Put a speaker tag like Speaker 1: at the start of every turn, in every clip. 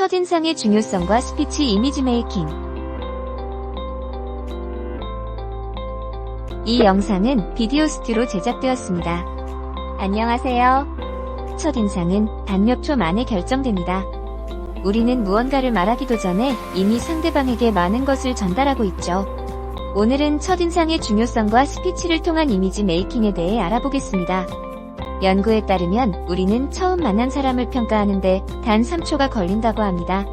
Speaker 1: 첫인상의 중요성과 스피치 이미지 메이킹. 이 영상은 비디오스트로 제작되었습니다. 안녕하세요. 첫인상은 단몇 초 만에 결정됩니다. 우리는 무언가를 말하기도 전에 이미 상대방에게 많은 것을 전달하고 있죠. 오늘은 첫인상의 중요성과 스피치를 통한 이미지 메이킹에 대해 알아보겠습니다. 연구에 따르면 우리는 처음 만난 사람을 평가하는데 단 3초가 걸린다고 합니다.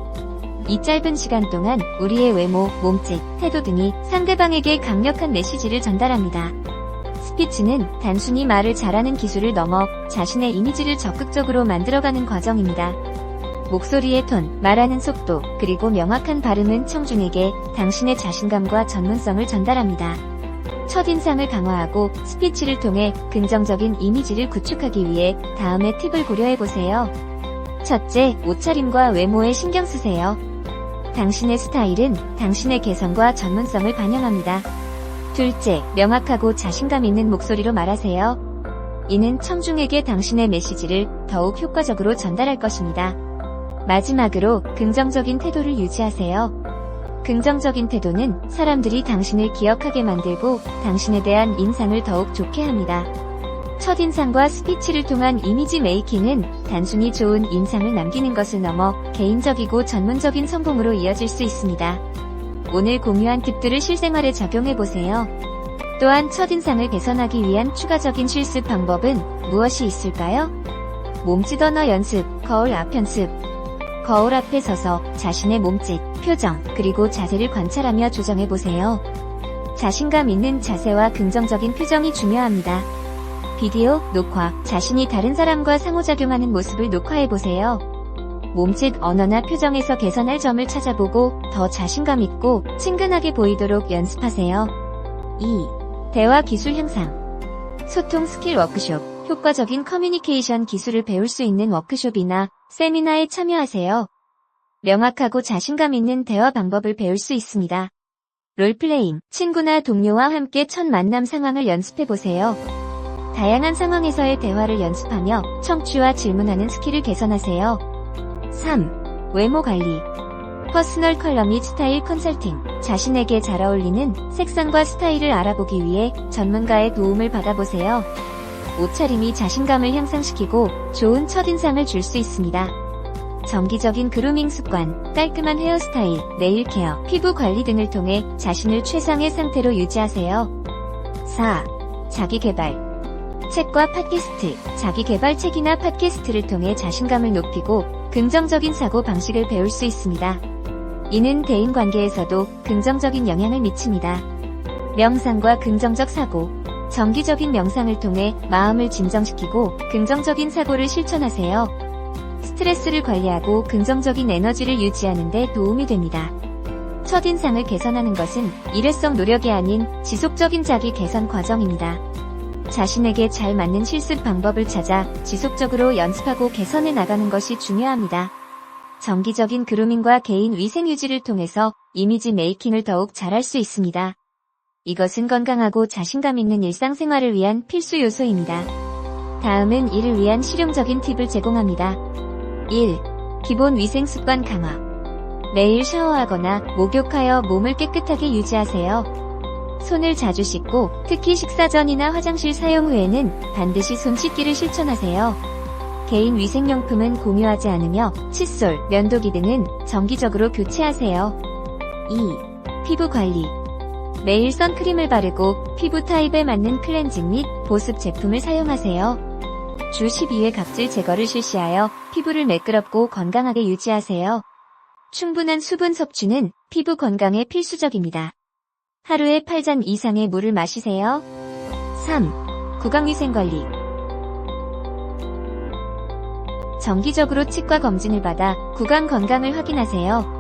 Speaker 1: 이 짧은 시간 동안 우리의 외모, 몸짓, 태도 등이 상대방에게 강력한 메시지를 전달합니다. 스피치는 단순히 말을 잘하는 기술을 넘어 자신의 이미지를 적극적으로 만들어가는 과정입니다. 목소리의 톤, 말하는 속도, 그리고 명확한 발음은 청중에게 당신의 자신감과 전문성을 전달합니다. 첫인상을 강화하고 스피치를 통해 긍정적인 이미지를 구축하기 위해 다음의 팁을 고려해보세요. 첫째, 옷차림과 외모에 신경 쓰세요. 당신의 스타일은 당신의 개성과 전문성을 반영합니다. 둘째, 명확하고 자신감 있는 목소리로 말하세요. 이는 청중에게 당신의 메시지를 더욱 효과적으로 전달할 것입니다. 마지막으로 긍정적인 태도를 유지하세요. 긍정적인 태도는 사람들이 당신을 기억하게 만들고 당신에 대한 인상을 더욱 좋게 합니다. 첫인상과 스피치를 통한 이미지 메이킹은 단순히 좋은 인상을 남기는 것을 넘어 개인적이고 전문적인 성공으로 이어질 수 있습니다. 오늘 공유한 팁들을 실생활에 적용해보세요. 또한 첫인상을 개선하기 위한 추가적인 실습 방법은 무엇이 있을까요? 몸짓 언어 연습, 거울 앞 연습, 거울 앞에 서서 자신의 몸짓, 표정, 그리고 자세를 관찰하며 조정해 보세요. 자신감 있는 자세와 긍정적인 표정이 중요합니다. 비디오, 녹화, 자신이 다른 사람과 상호작용하는 모습을 녹화해 보세요. 몸짓, 언어나 표정에서 개선할 점을 찾아보고 더 자신감 있고 친근하게 보이도록 연습하세요. 2. 대화 기술 향상. 소통 스킬 워크숍. 효과적인 커뮤니케이션 기술을 배울 수 있는 워크숍이나 세미나에 참여하세요. 명확하고 자신감 있는 대화 방법을 배울 수 있습니다. 롤플레잉, 친구나 동료와 함께 첫 만남 상황을 연습해보세요. 다양한 상황에서의 대화를 연습하며 청취와 질문하는 스킬을 개선하세요. 3. 외모 관리. 퍼스널 컬러 및 스타일 컨설팅. 자신에게 잘 어울리는 색상과 스타일을 알아보기 위해 전문가의 도움을 받아보세요. 옷차림이 자신감을 향상시키고 좋은 첫인상을 줄 수 있습니다. 정기적인 그루밍 습관, 깔끔한 헤어스타일, 네일 케어, 피부 관리 등을 통해 자신을 최상의 상태로 유지하세요. 4. 자기 개발. 책과 팟캐스트, 자기 개발 책이나 팟캐스트를 통해 자신감을 높이고 긍정적인 사고 방식을 배울 수 있습니다. 이는 대인 관계에서도 긍정적인 영향을 미칩니다. 명상과 긍정적 사고, 정기적인 명상을 통해 마음을 진정시키고 긍정적인 사고를 실천하세요. 스트레스를 관리하고 긍정적인 에너지를 유지하는 데 도움이 됩니다. 첫인상을 개선하는 것은 일회성 노력이 아닌 지속적인 자기 개선 과정입니다. 자신에게 잘 맞는 실습 방법을 찾아 지속적으로 연습하고 개선해 나가는 것이 중요합니다. 정기적인 그루밍과 개인 위생 유지를 통해서 이미지 메이킹을 더욱 잘할 수 있습니다. 이것은 건강하고 자신감 있는 일상생활을 위한 필수 요소입니다. 다음은 이를 위한 실용적인 팁을 제공합니다. 1. 기본 위생 습관 강화. 매일 샤워하거나 목욕하여 몸을 깨끗하게 유지하세요. 손을 자주 씻고 특히 식사 전이나 화장실 사용 후에는 반드시 손 씻기를 실천하세요. 개인 위생용품은 공유하지 않으며 칫솔, 면도기 등은 정기적으로 교체하세요. 2. 피부 관리. 매일 선크림을 바르고 피부 타입에 맞는 클렌징 및 보습 제품을 사용하세요. 주 12회 각질 제거를 실시하여 피부를 매끄럽고 건강하게 유지하세요. 충분한 수분 섭취는 피부 건강에 필수적입니다. 하루에 8잔 이상의 물을 마시세요. 3. 구강위생관리. 정기적으로 치과 검진을 받아 구강 건강을 확인하세요.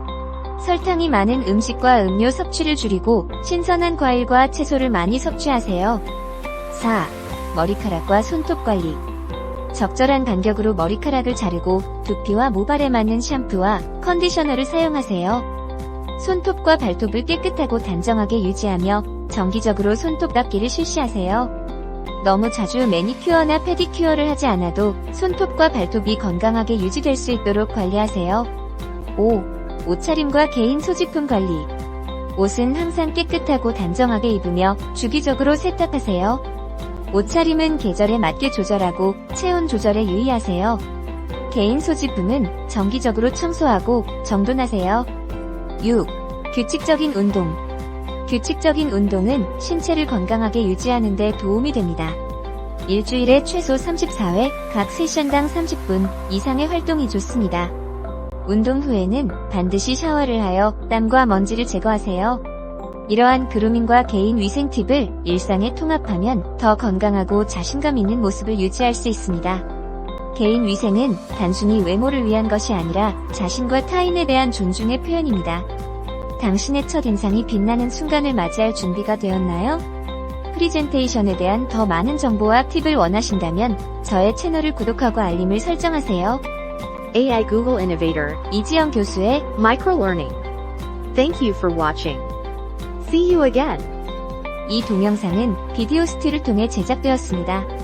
Speaker 1: 설탕이 많은 음식과 음료 섭취를 줄이고 신선한 과일과 채소를 많이 섭취하세요. 4. 머리카락과 손톱 관리. 적절한 간격으로 머리카락을 자르고 두피와 모발에 맞는 샴푸와 컨디셔너를 사용하세요. 손톱과 발톱을 깨끗하고 단정하게 유지하며 정기적으로 손톱 닦기를 실시하세요. 너무 자주 매니큐어나 페디큐어를 하지 않아도 손톱과 발톱이 건강하게 유지될 수 있도록 관리하세요. 5. 옷차림과 개인 소지품 관리. 옷은 항상 깨끗하고 단정하게 입으며 주기적으로 세탁하세요. 옷차림은 계절에 맞게 조절하고 체온 조절에 유의하세요. 개인 소지품은 정기적으로 청소하고 정돈하세요. 6. 규칙적인 운동. 규칙적인 운동은 신체를 건강하게 유지하는 데 도움이 됩니다. 일주일에 최소 34회, 각 세션당 30분 이상의 활동이 좋습니다. 운동 후에는 반드시 샤워를 하여 땀과 먼지를 제거하세요. 이러한 그루밍과 개인 위생 팁을 일상에 통합하면 더 건강하고 자신감 있는 모습을 유지할 수 있습니다. 개인 위생은 단순히 외모를 위한 것이 아니라 자신과 타인에 대한 존중의 표현입니다. 당신의 첫 인상이 빛나는 순간을 맞이할 준비가 되었나요? 프리젠테이션에 대한 더 많은 정보와 팁을 원하신다면 저의 채널을 구독하고 알림을 설정하세요.
Speaker 2: AI Google Innovator,
Speaker 1: 이지영 교수의
Speaker 2: Microlearning. Thank you for watching. See you again.
Speaker 1: 이 동영상은 비디오 스틸을 통해 제작되었습니다.